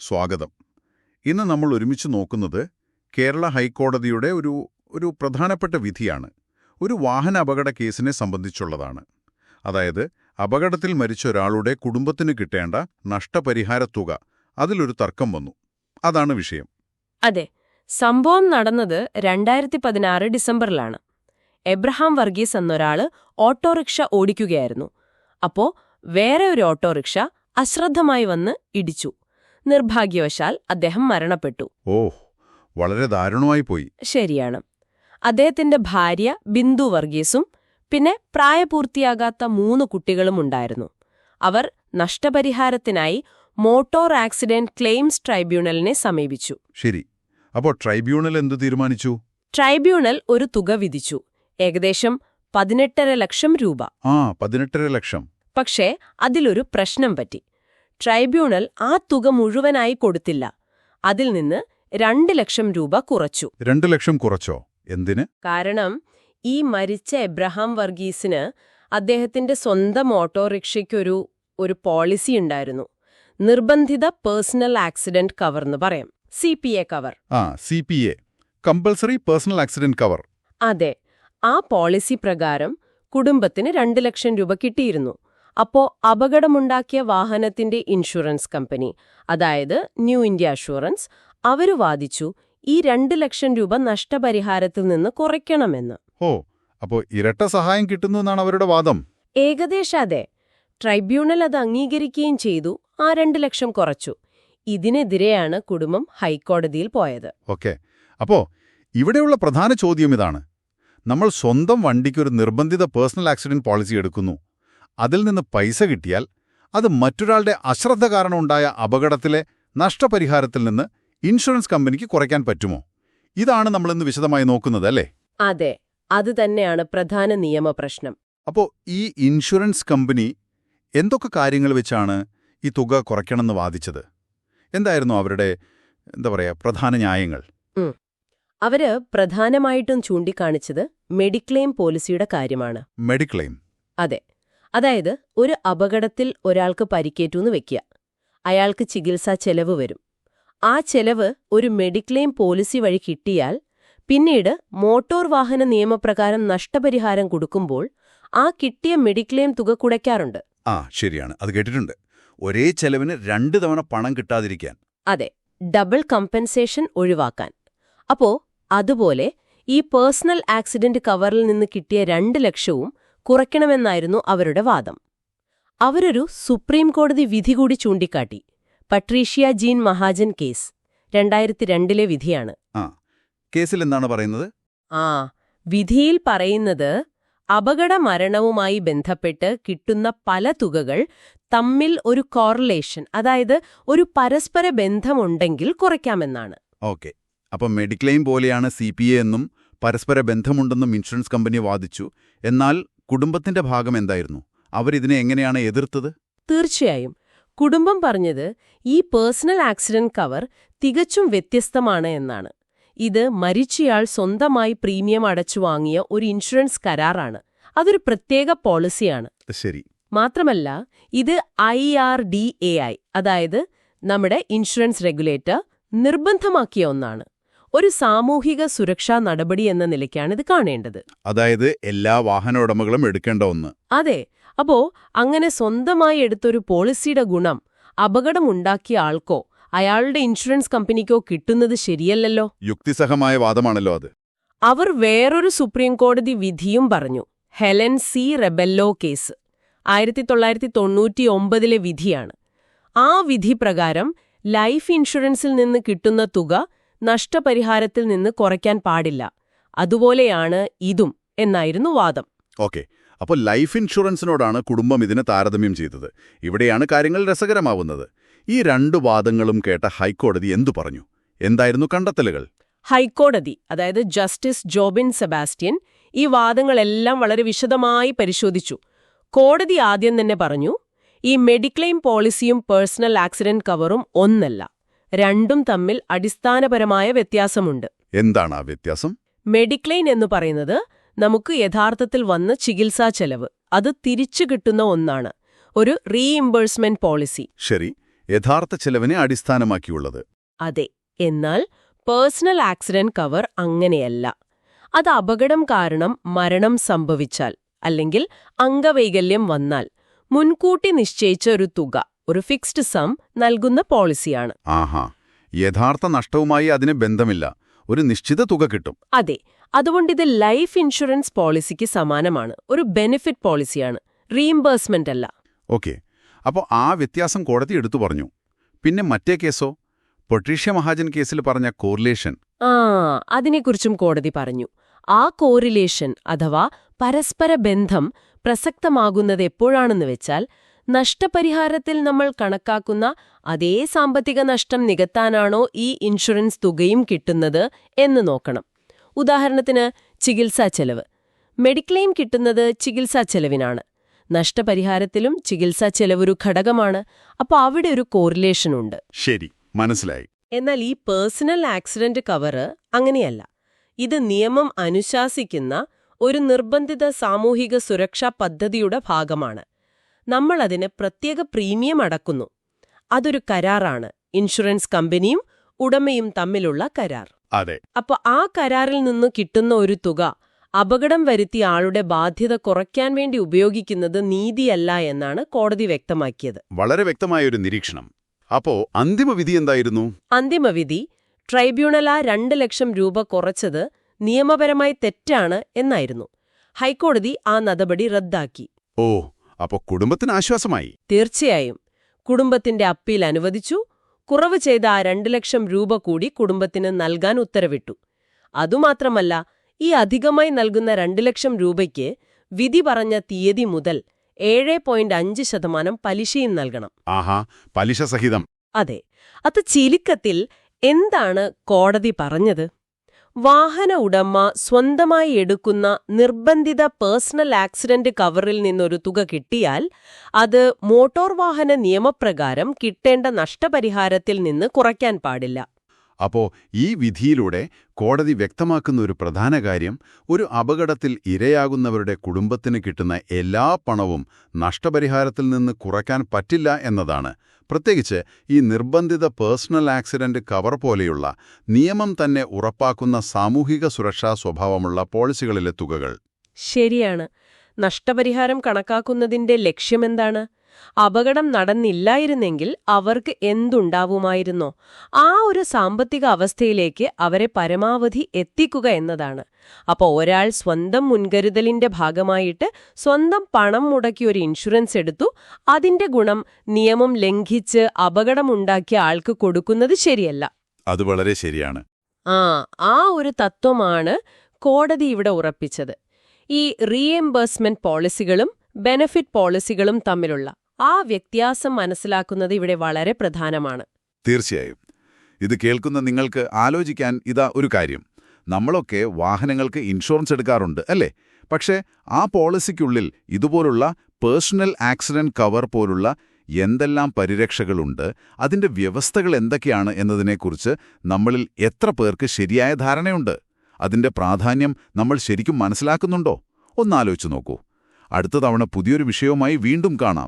സ്വാഗതം. ഇന്ന് നമ്മൾ ഒരുമിച്ച് നോക്കുന്നത് കേരള ഹൈക്കോടതിയുടെ ഒരു ഒരു പ്രധാനപ്പെട്ട വിധിയാണ്. ഒരു വാഹന അപകട കേസിനെ സംബന്ധിച്ചുള്ളതാണ്. അതായത് അപകടത്തിൽ മരിച്ച ഒരാളുടെ കുടുംബത്തിന് കിട്ടേണ്ട നഷ്ടപരിഹാര തുക അതിലൊരു തർക്കം വന്നു. അതാണ് വിഷയം. അതെ. സംഭവം നടന്നത് രണ്ടായിരത്തി പതിനാറ് ഡിസംബറിലാണ്. എബ്രഹാം വർഗീസ് എന്നൊരാൾ ഓട്ടോറിക്ഷ ഓടിക്കുകയായിരുന്നു. അപ്പോ വേറെ ഒരു ഓട്ടോറിക്ഷ അശ്രദ്ധമായി വന്ന് ഇടിച്ചു. നിർഭാഗ്യവശാൽ അദ്ദേഹം മരണപ്പെട്ടു. ഓ വളരെ ദാരുണമായി പോയി. ശരിയാണ്. അദ്ദേഹത്തിന്റെ ഭാര്യ ബിന്ദു വർഗീസും പിന്നെ പ്രായപൂർത്തിയാകാത്ത മൂന്ന് കുട്ടികളും ഉണ്ടായിരുന്നു. അവർ നഷ്ടപരിഹാരത്തിനായി മോട്ടോർ ആക്സിഡന്റ് ക്ലെയിംസ് ട്രൈബ്യൂണലിനെ സമീപിച്ചു. ശരി. അപ്പോൾ ട്രൈബ്യൂണൽ എന്ത് തീരുമാനിച്ചു? ട്രൈബ്യൂണൽ ഒരു തുക വിധിച്ചു. ഏകദേശം പതിനെട്ടര ലക്ഷം രൂപ. ആ പതിനെട്ടര ലക്ഷം. പക്ഷേ അതിലൊരു പ്രശ്നം പറ്റി. ട്രൈബ്യൂണൽ ആ തുക മുഴുവനായി കൊടുത്തില്ല. അതിൽ നിന്ന് രണ്ട് ലക്ഷം രൂപ കുറച്ചു. രണ്ട് ലക്ഷം കുറച്ചോ? എന്തിന്? കാരണം ഈ മരിച്ച എബ്രഹാം വർഗീസിന് അദ്ദേഹത്തിന്റെ സ്വന്തം ഓട്ടോറിക്ഷയ്ക്കൊരു ഒരു പോളിസി ഉണ്ടായിരുന്നു. നിർബന്ധിത പേഴ്സണൽ ആക്സിഡന്റ് കവർ എന്ന് പറയാം. C P A cover. ആ C P A. Compulsory personal accident cover. അതെ. ആ പോളിസി പ്രകാരം കുടുംബത്തിന് രണ്ട് ലക്ഷം രൂപ കിട്ടിയിരുന്നു. അപ്പോ അപകടമുണ്ടാക്കിയ വാഹനത്തിന്റെ ഇൻഷുറൻസ് കമ്പനി അതായത് ന്യൂ ഇന്ത്യ അഷുറൻസ് അവർ വാദിച്ചു ഈ രണ്ട് ലക്ഷം രൂപ നഷ്ടപരിഹാരത്തിൽ നിന്ന് കുറയ്ക്കണമെന്ന്. ഓ അപ്പോ ഇരട്ട സഹായം കിട്ടുന്നു എന്നാണ് അവരുടെ വാദം? ഏകദേശം അതെ. ട്രൈബ്യൂണൽ അത് അംഗീകരിക്കുകയും ചെയ്തു ആ രണ്ട് ലക്ഷം കുറച്ചു. ഇതിനെതിരെയാണ് കുടുംബം ഹൈക്കോടതിയിൽ പോയത്. ഓക്കെ. അപ്പോ ഇവിടെയുള്ള പ്രധാന ചോദ്യം ഇതാണ്. നമ്മൾ സ്വന്തം വണ്ടിക്കൊരു നിർബന്ധിത പേഴ്സണൽ ആക്സിഡന്റ് പോളിസി എടുക്കുന്നു. അതിൽ നിന്ന് പൈസ കിട്ടിയാൽ അത് മറ്റൊരാളുടെ അശ്രദ്ധ കാരണം ഉണ്ടായ അപകടത്തിലെ നഷ്ടപരിഹാരത്തിൽ നിന്ന് ഇൻഷുറൻസ് കമ്പനിക്ക് കുറയ്ക്കാൻ പറ്റുമോ? ഇതാണ് നമ്മളിന്ന് വിശദമായി നോക്കുന്നത് അല്ലേ? അതെ അത് തന്നെയാണ് പ്രധാന നിയമപ്രശ്നം. അപ്പോ ഈ ഇൻഷുറൻസ് കമ്പനി എന്തൊക്കെ കാര്യങ്ങൾ വെച്ചാണ് ഈ തുക കുറയ്ക്കണമെന്ന് വാദിച്ചത്? എന്തായിരുന്നു അവരുടെ എന്താ പറയാ പ്രധാന ന്യായങ്ങൾ? അവർ പ്രധാനമായിട്ടും ചൂണ്ടിക്കാണിച്ചത് മെഡിക്ലെയിം പോളിസിയുടെ കാര്യമാണ്. മെഡിക്ലെയിം. അതെ. അതായത് ഒരു അപകടത്തിൽ ഒരാൾക്ക് പരിക്കേറ്റുന്ന് വെക്കുക. അയാൾക്ക് ചികിത്സാ ചെലവ് വരും. ആ ചെലവ് ഒരു മെഡിക്ലെയിം പോളിസി വഴി കിട്ടിയാൽ പിന്നീട് മോട്ടോർ വാഹന നിയമപ്രകാരം നഷ്ടപരിഹാരം കൊടുക്കുമ്പോൾ ആ കിട്ടിയ മെഡിക്ലെയിം തുക കുടയ്ക്കാറുണ്ട്. ആ ശരിയാണ്. അത് കേട്ടിട്ടുണ്ട്. ഒരേ ചെലവിന് രണ്ട് തവണ പണം കിട്ടാതിരിക്കാൻ. അതെ. ഡബിൾ കമ്പൻസേഷൻ ഒഴിവാക്കാൻ. അപ്പോ അതുപോലെ ഈ പേഴ്സണൽ ആക്സിഡന്റ് കവറിൽ നിന്ന് കിട്ടിയ രണ്ട് ലക്ഷവും കുറയ്ക്കണമെന്നായിരുന്നു അവരുടെ വാദം. അവരൊരു സുപ്രീം കോടതി വിധി കൂടി ചൂണ്ടിക്കാട്ടി. പട്രീഷ്യ ജീൻ മഹാജൻ കേസ് രണ്ടായിരത്തി രണ്ടിലെ വിധിയാണ് കേസിൽ എന്താണ് പറയുന്നത്? ആ വിധിയിൽ പറയുന്നത് അപകട മരണവുമായി ബന്ധപ്പെട്ട് കിട്ടുന്ന പല തുകകൾ തമ്മിൽ ഒരു കോറിലേഷൻ അതായത് ഒരു പരസ്പര ബന്ധമുണ്ടെങ്കിൽ കുറയ്ക്കാമെന്നാണ്. ഓക്കെ. അപ്പം മെഡിക്ലെയിം പോലെയാണ് സി പി എ എന്നും പരസ്പര ബന്ധമുണ്ടെന്നും ഇൻഷുറൻസ് കമ്പനി വാദിച്ചു. എന്നാൽ കുടുംബത്തിന്റെ ഭാഗം എന്തായിരുന്നു? അവരിതിനെ എങ്ങനെയാണ് എതിർത്തത്? തീർച്ചയായും. കുടുംബം പറഞ്ഞത് ഈ പേഴ്സണൽ ആക്സിഡന്റ് കവർ തികച്ചും വ്യത്യസ്തമാണ് എന്നാണ്. ഇത് മരിച്ചയാൾ സ്വന്തമായി പ്രീമിയം അടച്ചു വാങ്ങിയ ഒരു ഇൻഷുറൻസ് കരാറാണ്. അതൊരു പ്രത്യേക പോളിസിയാണ്. ശരി. മാത്രമല്ല ഇത് I R D A I അതായത് നമ്മുടെ ഇൻഷുറൻസ് റെഗുലേറ്റർ നിർബന്ധമാക്കിയ ഒന്നാണ്. ഒരു സാമൂഹിക സുരക്ഷാ നടപടി എന്ന നിലയ്ക്കാണ് ഇത് കാണേണ്ടത്. അതായത് എല്ലാ വാഹന ഉടമകളും എടുക്കേണ്ട ഒന്ന്. അതെ. അപ്പോ അങ്ങനെ സ്വന്തമായി എടുത്തൊരു പോളിസിയുടെ ഗുണം അപകടമുണ്ടാക്കിയ ആൾക്കോ അയാളുടെ ഇൻഷുറൻസ് കമ്പനിക്കോ കിട്ടുന്നത് ശരിയല്ലല്ലോ? യുക്തിസഹമായ വാദമാണല്ലോ അത്. അവർ വേറൊരു സുപ്രീം കോടതി വിധിയും പറഞ്ഞു. Helen C Rebello case. ആയിരത്തി തൊള്ളായിരത്തി തൊണ്ണൂറ്റി ഒമ്പതിലെ വിധിയാണ്. ആ വിധി പ്രകാരം ലൈഫ് ഇൻഷുറൻസിൽ നിന്ന് കിട്ടുന്ന തുക നഷ്ടപരിഹാരത്തിൽ നിന്ന് കുറയ്ക്കാൻ പാടില്ല. അതുപോലെയാണ് ഇതും എന്നായിരുന്നു വാദം. ഓക്കെ. അപ്പോൾ ലൈഫ് ഇൻഷുറൻസിനോടാണ് കുടുംബം ഇതിനെ താരതമ്യം ചെയ്തത്. ഇവിടെയാണ് കാര്യങ്ങൾ രസകരമാവുന്നത്. ഈ രണ്ട് വാദങ്ങളും കേട്ട ഹൈക്കോടതി എന്തു പറഞ്ഞു? എന്തായിരുന്നു കണ്ടെത്തലുകൾ? ഹൈക്കോടതി അതായത് ജസ്റ്റിസ് ജോബിൻ സെബാസ്റ്റ്യൻ ഈ വാദങ്ങളെല്ലാം വളരെ വിശദമായി പരിശോധിച്ചു. കോടതി ആദ്യം തന്നെ പറഞ്ഞു ഈ മെഡിക്ലെയിം പോളിസിയും പേഴ്സണൽ ആക്സിഡന്റ് കവറും ഒന്നല്ല. രണ്ടും തമ്മിൽ അടിസ്ഥാനപരമായ വ്യത്യാസമുണ്ട്. എന്താണ് ആ വ്യത്യാസം? മെഡിക്ലെയിൻ എന്ന് പറയുന്നത് നമുക്ക് യഥാർത്ഥത്തിൽ വന്ന ചികിത്സാ ചെലവ്. അത് തിരിച്ചു കിട്ടുന്ന ഒന്നാണ്. ഒരു റീഇംബേഴ്സ്മെന്റ് പോളിസി. ശരി. യഥാർത്ഥ ചെലവിനെ അടിസ്ഥാനമാക്കിയുള്ളത്. അതെ. എന്നാൽ പേഴ്സണൽ ആക്സിഡന്റ് കവർ അങ്ങനെയല്ല. അത് അപകടം കാരണം മരണം സംഭവിച്ചാൽ അല്ലെങ്കിൽ അംഗവൈകല്യം വന്നാൽ മുൻകൂട്ടി നിശ്ചയിച്ച ഒരു തുക. ഒരു ഫിക്സ്ഡ് സം നൽകുന്ന പോളിസിയാണ്. ആഹാ യഥാർത്ഥ നഷ്ടവുമായി അതിന് ബന്ധമില്ല. ഒരു നിശ്ചിത തുക കിട്ടും. അതെ അതുകൊണ്ട് ഇത് ലൈഫ് ഇൻഷുറൻസ് പോളിസിക്ക് സമാനമാണ്. ഒരു ബെനിഫിറ്റ് പോളിസിയാണ്. റീഇംബേഴ്സ്മെന്റ് അല്ല. ഓക്കെ അപ്പോൾ ആ വ്യത്യാസം കോടതി എടുത്തു പറഞ്ഞു. പിന്നെ മറ്റേ കേസോ? പൊട്ടീഷ്യ മഹാജൻ കേസിൽ പറഞ്ഞ കോറിലേഷൻ ആ അതിനെക്കുറിച്ചും കോടതി പറഞ്ഞു. ആ കോറിലേഷൻ അഥവാ പരസ്പര ബന്ധം പ്രസക്തമാകുന്നത് എപ്പോഴാണെന്ന് വെച്ചാൽ നഷ്ടപരിഹാരത്തിൽ നമ്മൾ കണക്കാക്കുന്ന അതേ സാമ്പത്തിക നഷ്ടം നികത്താനാണോ ഈ ഇൻഷുറൻസ് തുകയും കിട്ടുന്നത് എന്ന് നോക്കണം. ഉദാഹരണത്തിന് ചികിത്സാ ചെലവ്. മെഡിക്ലെയിം കിട്ടുന്നത് ചികിത്സാ ചെലവിനാണ്. നഷ്ടപരിഹാരത്തിലും ചികിത്സാ ചെലവൊരു ഘടകമാണ്. അപ്പോൾ അവിടെ ഒരു കോറിലേഷൻ ഉണ്ട്. ശരി മനസ്സിലായി. എന്നാൽ ഈ പേഴ്സണൽ ആക്സിഡന്റ് കവറ് അങ്ങനെയല്ല. ഇത് നിയമം അനുശാസിക്കുന്ന ഒരു നിർബന്ധിത സാമൂഹിക സുരക്ഷാ പദ്ധതിയുടെ ഭാഗമാണ്. നമ്മൾ അതിന് പ്രത്യേക പ്രീമിയം അടക്കുന്നു. അതൊരു കരാറാണ്. ഇൻഷുറൻസ് കമ്പനിയും ഉടമയും തമ്മിലുള്ള കരാർ. അതെ. അപ്പൊ ആ കരാറിൽ നിന്ന് കിട്ടുന്ന ഒരു തുക അപകടം വരുത്തിയ ആളുടെ ബാധ്യത കുറയ്ക്കാൻ വേണ്ടി ഉപയോഗിക്കുന്നത് നീതിയല്ല എന്നാണ് കോടതി വ്യക്തമാക്കിയത്. വളരെ വ്യക്തമായ ഒരു നിരീക്ഷണം. അപ്പോ അന്തിമവിധി എന്തായിരുന്നു? അന്തിമവിധി ട്രൈബ്യൂണൽ ആ രണ്ട് ലക്ഷം രൂപ കുറച്ചത് നിയമപരമായി തെറ്റാണ് എന്നായിരുന്നു. ഹൈക്കോടതി ആ നടപടി റദ്ദാക്കി. ഓ അപ്പോ കുടുംബത്തിന് ആശ്വാസമായി. തീർച്ചയായും. കുടുംബത്തിന്റെ അപ്പീൽ അനുവദിച്ചു. കുറവ് ചെയ്ത ആ രണ്ടു ലക്ഷം രൂപ കൂടി കുടുംബത്തിന് നൽകാൻ ഉത്തരവിട്ടു. അതുമാത്രമല്ല ഈ അധികമായി നൽകുന്ന രണ്ടു ലക്ഷം രൂപയ്ക്ക് വിധി പറഞ്ഞ തീയതി മുതൽ ഏഴ് പോയിന്റ് അഞ്ച് ശതമാനം പലിശയും നൽകണം. ആഹാ പലിശ സഹിതം. അതെ. അത് ചിലിക്കത്തിൽ എന്താണ് കോടതി പറഞ്ഞത്? വാഹന ഉടമ സ്വന്തമായി എടുക്കുന്ന നിർബന്ധിത പേഴ്സണൽ ആക്സിഡന്റ് കവറിൽ നിന്നൊരു തുക കിട്ടിയാൽ അത് മോട്ടോർ വാഹന നിയമപ്രകാരം കിട്ടേണ്ട നഷ്ടപരിഹാരത്തിൽ നിന്ന് കുറയ്ക്കാൻ പാടില്ല. അപ്പോ ഈ വിധിയിലൂടെ കോടതി വ്യക്തമാക്കുന്ന ഒരു പ്രധാന കാര്യം ഒരു അപകടത്തിൽ ഇരയാകുന്നവരുടെ കുടുംബത്തിന് കിട്ടുന്ന എല്ലാ പണവും നഷ്ടപരിഹാരത്തിൽ നിന്ന് കുറയ്ക്കാൻ പറ്റില്ല എന്നതാണ്. പ്രത്യേകിച്ച് ഈ നിർബന്ധിത പേഴ്സണൽ ആക്സിഡന്റ് കവർ പോലെയുള്ള നിയമം തന്നെ ഉറപ്പാക്കുന്ന സാമൂഹിക സുരക്ഷാ സ്വഭാവമുള്ള പോളിസികളിലെ തുകകൾ. ശരിയാണ്. നഷ്ടപരിഹാരം കണക്കാക്കുന്നതിന്റെ ലക്ഷ്യമെന്താണ്? അപകടം നടന്നില്ലായിരുന്നെങ്കിൽ അവർക്ക് എന്തുണ്ടാവുമായിരുന്നോ? ആ ഒരു സാമ്പത്തിക അവസ്ഥയിലേക്ക് അവരെ പരമാവധി എത്തിക്കുക എന്നതാണ്. അപ്പോൾ ഒരാൾ സ്വന്തം മുൻകരുതലിന്റെ ഭാഗമായിട്ട് സ്വന്തം പണം മുടക്കി ഒരു ഇൻഷുറൻസ് എടുത്തു അതിന്റെ ഗുണം നിയമം ലംഘിച്ച് അപകടമുണ്ടാക്കിയ ആൾക്ക് കൊടുക്കുന്നത് ശരിയല്ല. അത് വളരെ ശരിയാണ്. ആ ആ ഒരു തത്വമാണ് കോടതി ഇവിടെ ഉറപ്പിച്ചത്. ഈ റീഎംബേഴ്സ്മെന്റ് പോളിസികളും ബെനഫിറ്റ് പോളിസികളും തമ്മിലുള്ള ആ വ്യത്യാസം മനസ്സിലാക്കുന്നത് ഇവിടെ വളരെ പ്രധാനമാണ്. തീർച്ചയായും. ഇത് കേൾക്കുന്ന നിങ്ങൾക്ക് ആലോചിക്കാൻ ഇതാ ഒരു കാര്യം. നമ്മളൊക്കെ വാഹനങ്ങൾക്ക് ഇൻഷുറൻസ് എടുക്കാറുണ്ട് അല്ലേ? പക്ഷേ ആ പോളിസിക്കുള്ളിൽ ഇതുപോലുള്ള പേഴ്സണൽ ആക്സിഡന്റ് കവർ പോലുള്ള എന്തെല്ലാം പരിരക്ഷകളുണ്ട് അതിന്റെ വ്യവസ്ഥകൾ എന്തൊക്കെയാണ് എന്നതിനെക്കുറിച്ച് നമ്മളിൽ എത്ര പേർക്ക് ശരിയായ ധാരണയുണ്ട്? അതിന്റെ പ്രാധാന്യം നമ്മൾ ശരിക്കും മനസ്സിലാക്കുന്നുണ്ടോ? ഒന്നാലോചിച്ച് നോക്കൂ. അടുത്ത തവണ പുതിയൊരു വിഷയവുമായി വീണ്ടും കാണാം.